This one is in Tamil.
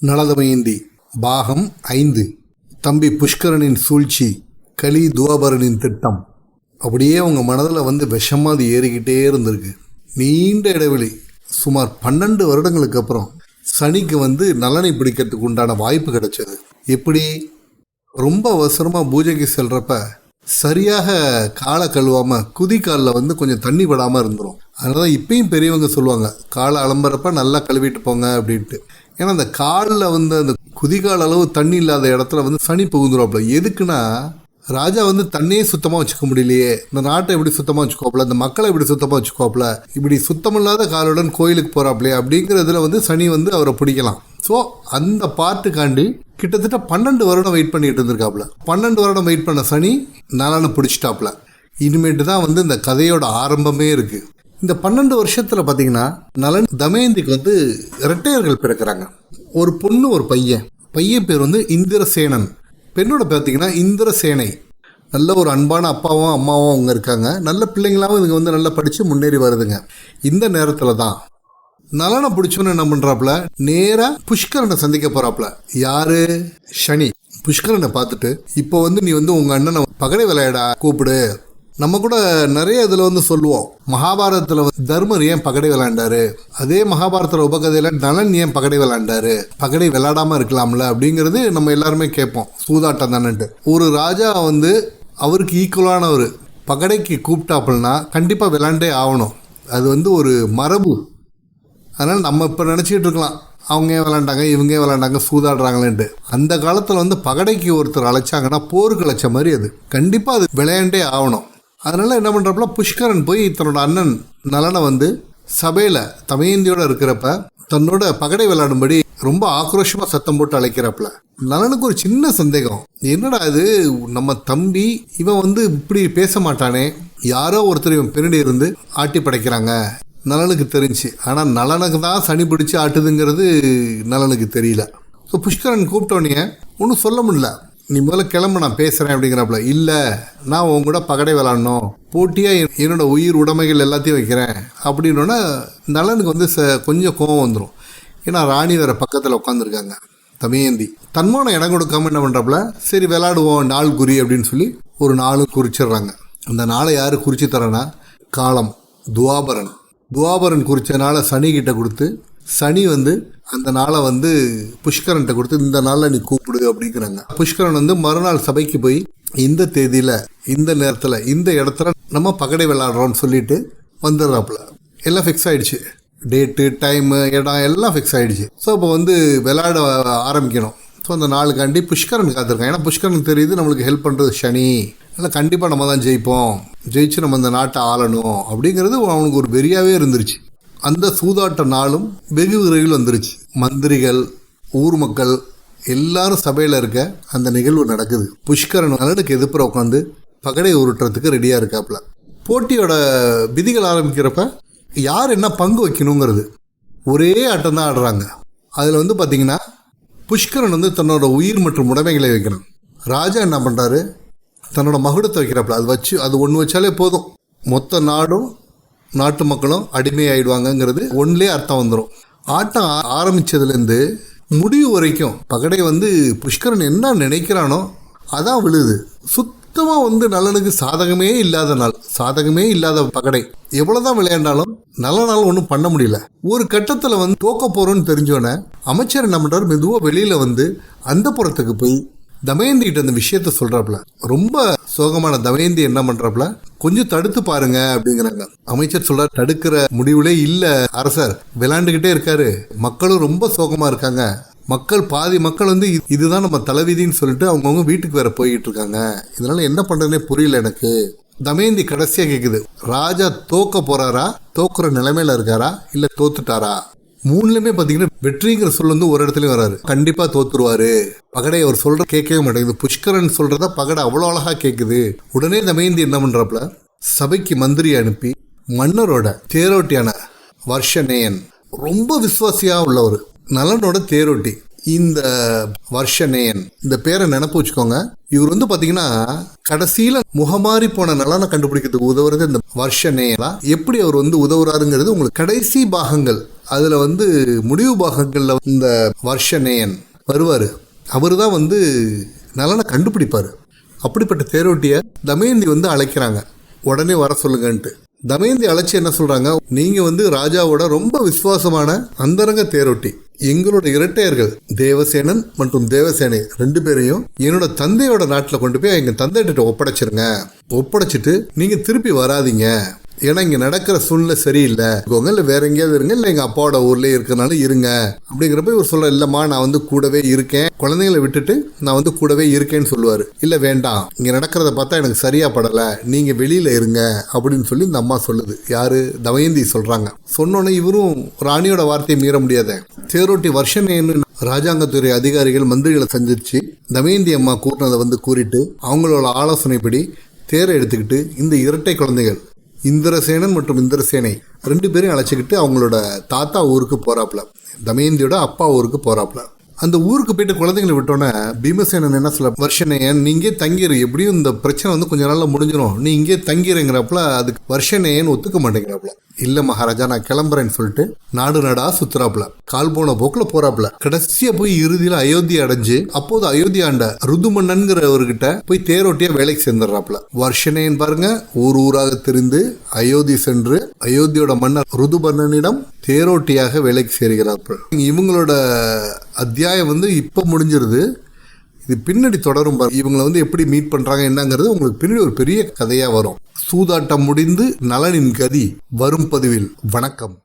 நலதமயந்தி பாகம் ஐந்து. தம்பி புஷ்கரனின் சூழ்ச்சி கலி துவாபரனின் திட்டம். அப்படியே அவங்க மனதில் வந்து விஷமாக அது ஏறிக்கிட்டே இருந்திருக்கு. நீண்ட இடைவெளி. சுமார் பன்னெண்டு வருடங்களுக்கு அப்புறம் சனிக்கு வந்து நலனை பிடிக்கிறதுக்கு உண்டான வாய்ப்பு கிடைச்சது. எப்படி? ரொம்ப அவசரமாக பூஜைக்கு செல்றப்ப சரியாக காலை கழுவாமல் குதி காலில் வந்து கொஞ்சம் தண்ணி படாமல் இருந்துரும். அதனால தான் இப்பயும் பெரியவங்க சொல்லுவாங்க காலை அலம்புறப்ப நல்லா கழுவிட்டு போங்க அப்படின்ட்டு. ஏன்னா அந்த காலில் வந்து அந்த குதிகால் அளவு தண்ணி இல்லாத இடத்துல வந்து சனி புகுந்துருவாப்புல. எதுக்குன்னா ராஜா வந்து தண்ணியே சுத்தமாக வச்சுக்க முடியலையே. இந்த நாட்டை எப்படி சுத்தமாக வச்சுக்கோப்பில இந்த மக்களை எப்படி சுத்தமாக வச்சுக்கோப்பில இப்படி சுத்தமில்லாத காலுடன் கோயிலுக்கு போகிறாப்லையே அப்படிங்கிறதுல வந்து சனி வந்து அவரை பிடிக்கலாம். ஸோ அந்த பாட்டுக்காண்டி கிட்டத்தட்ட பன்னெண்டு வருடம் வெயிட் பண்ணிட்டு இருந்திருக்காப்புல. பன்னெண்டு வருடம் வெயிட் பண்ண சனி நலனை பிடிச்சிட்டாப்புல. இனிமேட்டு தான் வந்து இந்த கதையோட ஆரம்பமே இருக்குது இந்த பன்னெண்டு வருஷத்துல பாத்தீங்கன்னா நலன் தமயந்திக்கு வந்து இரட்டையர்கள் பிறக்கிறாங்க. ஒரு பொண்ணு ஒரு பையன். பையன் பேர் வந்து இந்திரசேனன். பெண்ணோட பார்த்தீங்கன்னா இந்திரசேனை. நல்ல ஒரு அன்பான அப்பாவும் அம்மாவும் அவங்க இருக்காங்க. நல்ல பிள்ளைங்களாவும் இதுங்க வந்து நல்லா படித்து முன்னேறி வருதுங்க. இந்த நேரத்தில் தான் நலனை பிடிச்சோன்னு என்ன பண்ணுறாப்புல நேராக புஷ்கரனை சந்திக்க போகிறாப்புல யாரு? சனி. புஷ்கரனை பார்த்துட்டு இப்போ வந்து நீ வந்து உங்கள் அண்ணனை பகடை விளையாடா கூப்பிடு. நம்ம கூட நிறைய இதில் வந்து சொல்லுவோம். மகாபாரதத்தில் வந்து தர்மர் ஏன் பகடை விளையாண்டாரு? அதே மகாபாரதத்தில் உபகதையில் நலன் ஏன் பகடை விளையாண்டாரு? பகடை விளையாடாம இருக்கலாம்ல அப்படிங்கிறது நம்ம எல்லாருமே கேட்போம். சூதாட்டம் தானேன்ட்டு. ஒரு ராஜா வந்து அவருக்கு ஈக்குவலானவர் பகடைக்கு கூப்பிட்டாப்புலனா கண்டிப்பாக விளையாண்டே ஆகணும். அது வந்து ஒரு மரபு. அதனால் நம்ம இப்போ நினச்சிக்கிட்டு இருக்கலாம். அவங்க ஏன் விளாண்டாங்க இவங்க ஏன் விளாண்டாங்க சூதாடுறாங்களேன்ட்டு. அந்த காலத்தில் வந்து பகடைக்கு ஒருத்தர் அழைச்சாங்கன்னா போருக்கு அழைச்ச மாதிரி அது. கண்டிப்பாக அது விளையாண்டே ஆகணும். அதனால் என்ன பண்ணுறப்பல புஷ்கரன் போய் தன்னோட அண்ணன் நலனை வந்து சபையில் தமயந்தியோடு இருக்கிறப்ப தன்னோட பகடை விளையாடும்படி ரொம்ப ஆக்ரோஷமாக சத்தம் போட்டு அழைக்கிறப்பல நலனுக்கு ஒரு சின்ன சந்தேகம். என்னடா இது? நம்ம தம்பி இவன் வந்து இப்படி பேச மாட்டானே. யாரோ ஒருத்தர் இவன் பின்னாடி இருந்து ஆட்டி படைக்கிறாங்க. நலனுக்கு தெரிஞ்சு. ஆனால் நலனுக்கு தான் சனி பிடிச்சி ஆட்டுதுங்கிறது நலனுக்கு தெரியல. ஸோ புஷ்கரன் கூப்பிட்டோன்னே ஒன்றும் சொல்ல முடியல. நீ முதல்ல கிளம்பு நான் பேசுகிறேன் அப்படிங்கிறப்பல. இல்லை நான் உன் கூட பகடை விளாடணும். போட்டியாக என்னோட உயிர் உடைமைகள் எல்லாத்தையும் வைக்கிறேன். அப்படின்னோடனே நலனுக்கு வந்து ச கொஞ்சம் கோவம் வந்துடும் ஏன்னா ராணி வேற பக்கத்தில் உட்காந்துருக்காங்க தமயந்தி. தன்மான இடம் கொடுக்காம என்ன பண்ணுறாப்புல சரி விளாடுவோம் நாள் குறி அப்படின்னு சொல்லி ஒரு நாள் குறிச்சிடுறாங்க. அந்த நாளை யார் குறித்து தரேன்னா? காலம். துவாபரன். துவாபரன் குறித்த நாளை கொடுத்து சனி வந்து அந்த நாளை வந்து புஷ்கரன்கிட்ட கொடுத்து இந்த நாளில் நீ கூப்பிடு அப்படிங்கிறாங்க. புஷ்கரன் வந்து மறுநாள் சபைக்கு போய் இந்த தேதியில் இந்த நேரத்தில் இந்த இடத்துல நம்ம பகடை விளாட்றோம்னு சொல்லிட்டு வந்துடுறாப்புல. எல்லாம் ஃபிக்ஸ் ஆகிடுச்சு டேட்டு டைமு இடம் எல்லாம் ஃபிக்ஸ் ஆகிடுச்சு ஸோ இப்போ வந்து விளாட ஆரம்பிக்கணும். ஸோ அந்த நாளுக்காண்டி புஷ்கரன் காத்திருக்கான். ஏன்னா புஷ்கரனுக்கு தெரியுது நம்மளுக்கு ஹெல்ப் பண்ணுறது சனி. இல்லை கண்டிப்பாக நம்ம தான் ஜெயிப்போம். ஜெயிச்சு நம்ம இந்த நாட்டை ஆளணும் அப்படிங்கிறது அவனுக்கு ஒரு வெறியாகவே இருந்துருச்சு. அந்த சூதாட்ட நாளும் வெகு விரைவில் வந்துருச்சு. மந்திரிகள் ஊர் மக்கள் எல்லாரும் சபையில் இருக்க அந்த நிகழ்வு நடக்குது. புஷ்கரன் நலனுக்கு எதிர்ப்புற உட்காந்து பகடை உருட்டுறதுக்கு ரெடியாக இருக்காப்புல போட்டியோட விதிகள் ஆரம்பிக்கிறப்ப யார் என்ன பங்கு வைக்கணுங்கிறது ஒரே ஆட்டம் தான் ஆடுறாங்க. அதில் வந்து பார்த்தீங்கன்னா புஷ்கரன் வந்து தன்னோட உயிர் மற்றும் உடைமைகளை வைக்கிறான் ராஜா என்ன பண்ணுறாரு தன்னோட மகுடத்தை வைக்கிறாப்புல அது வச்சு அது ஒன்று வச்சாலே போதும். மொத்த நாடும் நாட்டு மக்களும் அடிமையாயிடுவாங்கங்கிறது ஒன்றுலே அர்த்தம் வந்துடும் ஆட்டம் ஆ- ஆரம்பிச்சதுலேருந்து முடிவு வரைக்கும் பகடை வந்து புஷ்கரன் என்ன நினைக்கிறானோ அதான் விழுது. சுத்தமாக வந்து நலனுக்கு சாதகமே இல்லாத நாள். சாதகமே இல்லாத பகடை. எவ்வளோதான் விளையாண்டாலும் நல்ல நாள் ஒன்றும் பண்ண முடியல. ஒரு கட்டத்தில் வந்து தோக்க போகிறோன்னு தெரிஞ்சோன்னே அமைச்சர் என்ன பண்ணுறாரு மெதுவாக வெளியில் வந்து அந்த புறத்துக்கு போய் தமயந்தி கிட்ட அந்த விஷயத்த சொல்றாப்ல ரொம்ப சோகமான தமயந்தி என்ன பண்றாப்ல கொஞ்சம் தடுத்து பாருங்க அப்படிங்கிறாங்க. அமைச்சர் சொல்றார் தடுக்கிற முடிவுலே இல்ல அரசர். விளையாண்டுகிட்டே இருக்காரு. மக்களும் ரொம்ப சோகமா இருக்காங்க. மக்கள் பாதி மக்கள் வந்து இது- இதுதான் நம்ம தலைவிதின்னு சொல்லிட்டு அவங்கவுங்க வீட்டுக்கு வேற போய்கிட்டு இருக்காங்க. இதனால என்ன பண்றதுனே புரியல எனக்கு. தமயந்தி கடைசியா கேக்குது ராஜா தோக்க போறாரா? தோக்குற நிலைமையில இருக்காரா? இல்ல தோத்துட்டாரா? மூணுலயுமே பாத்தீங்கன்னா வெற்றிங்கிற சொல் வந்து ஒரு இடத்துலயும் வராரு கண்டிப்பா தோத்துருவாரு. பகடை அவர் சொல்ற கேட்கவே மாட்டேங்குது. புஷ்கரன் சொல்றத பகடை அவ்வளோ அழகா கேக்குது. உடனே தமயந்தி என்ன பண்ணுறாப்புல சபைக்கு மந்திரி அனுப்பி மன்னரோட தேரோட்டியான வர்ஷநேயன் ரொம்ப விசுவாசியா உள்ளவர். நலனோட தேரோட்டி. இந்த வர்ஷநேயன் இந்த பேரை நினப்பு வச்சுக்கோங்க. இவர் வந்து பாத்தீங்கன்னா கடைசியில முகமாறி போன நலனை கண்டுபிடிக்கிறதுக்கு உதவுறது இந்த வருஷ நேயலா எப்படி அவர் வந்து உதவுறாருங்கிறது உங்களுக்கு கடைசி பாகங்கள். அதில் வந்து முடிவு பாகங்களில் இந்த வர்ஷநேயன் வருவார். அவர் தான் வந்து நலனை கண்டுபிடிப்பார். அப்படிப்பட்ட தேரோட்டியை தமயந்தி வந்து அழைக்கிறாங்க. உடனே வர சொல்லுங்கன்ட்டு. தமயந்தி அழைச்சி என்ன சொல்கிறாங்க நீங்கள் வந்து ராஜாவோட ரொம்ப விசுவாசமான அந்தரங்க தேரோட்டி. எங்களோட இரட்டையர்கள் தேவசேனன் மற்றும் தேவசேனை ரெண்டு பேரையும் என்னோட தந்தையோட நாட்டில் கொண்டு போய் எங்கள் தந்தைகிட்ட ஒப்படைச்சிருங்க. ஒப்படைச்சிட்டு நீங்கள் திருப்பி வராதீங்க. ஏன்னா இங்க நடக்கிற சூழ்நிலை சரியில்லை. இருக்கோங்க இல்ல வேற எங்கேயாவது இருங்க இல்ல எங்க அப்பாவோட ஊர்லயே இருக்கிறனால இருங்க. அப்படிங்கிறப்ப இவர் சொல்ல இல்லம்மா நான் வந்து கூடவே இருக்கேன். குழந்தைங்களை விட்டுட்டு நான் வந்து கூடவே இருக்கேன்னு சொல்லுவாரு. இல்ல வேண்டாம். இங்க நடக்கிறத பார்த்தா எனக்கு சரியா படல. நீங்க வெளியில இருங்க அப்படின்னு சொல்லி இந்த அம்மா சொல்லுது. யாரு? தமயந்தி சொல்றாங்க. சொன்னோன்னே இவரும் ராணியோட வார்த்தையை மீற முடியாத. தேரோட்டி வருஷனேன்னு ராஜாங்கத்துறை அதிகாரிகள் மந்திரிகளை சந்திச்சு தமயந்தி அம்மா கூட்டினதை வந்து கூறிட்டு அவங்களோட ஆலோசனைப்படி தேரை எடுத்துக்கிட்டு இந்த இரட்டை குழந்தைகள் இந்திரசேனன் மற்றும் இந்திரசேனை ரெண்டு பேரையும் அழைச்சிக்கிட்டு அவங்களோட தாத்தா ஊருக்கு போறாப்புல. தமயந்தியோட அப்பா ஊருக்கு போறாப்புல. அந்த ஊருக்கு போயிட்டு குழந்தைங்களை விட்டோன்னே பீமசேனன் என்ன சொல்ல வருஷனையன் நீ இங்கே தங்கிரு எப்படியும் இந்த பிரச்சனை வந்து கொஞ்ச நாளில் முடிஞ்சிடும் நீ இங்கே தங்கிருங்கிறப்பல அதுக்கு வருஷனையன் ஒத்துக்க மாட்டேங்கிறாப்புல. இல்லை மகாராஜா நான் கிளம்புறேன்னு சொல்லிட்டு நாடு நாடா சுத்துறாப்புல. கால் போன போக்கில் போறாப்புல. கடைசியா போய் இறுதியில் அயோத்தி அடைஞ்சு அப்போது அயோத்தி ஆண்ட ருதுமன்னன்கிறவர்கிட்ட போய் தேரோட்டியா வேலைக்கு சேர்ந்துடுறாப்புல. வருஷனேன்னு பாருங்க ஊர் ஊராக தெரிந்து அயோத்தி சென்று அயோத்தியோட மன்னர் ருதுமன்னனிடம் தேரோட்டியாக வேலைக்கு சேர்கிறார்கள் இவங்களோட அத்தியாயம் வந்து இப்போ முடிஞ்சிருது. இது பின்னாடி தொடரும் பாரு. இவங்களை வந்து எப்படி மீட் பண்றாங்க என்னங்கிறது உங்களுக்கு பின்னாடி ஒரு பெரிய கதையா வரும். சூதாட்டம் முடிந்து நலனின் கதி வரும் பதிவில். வணக்கம்.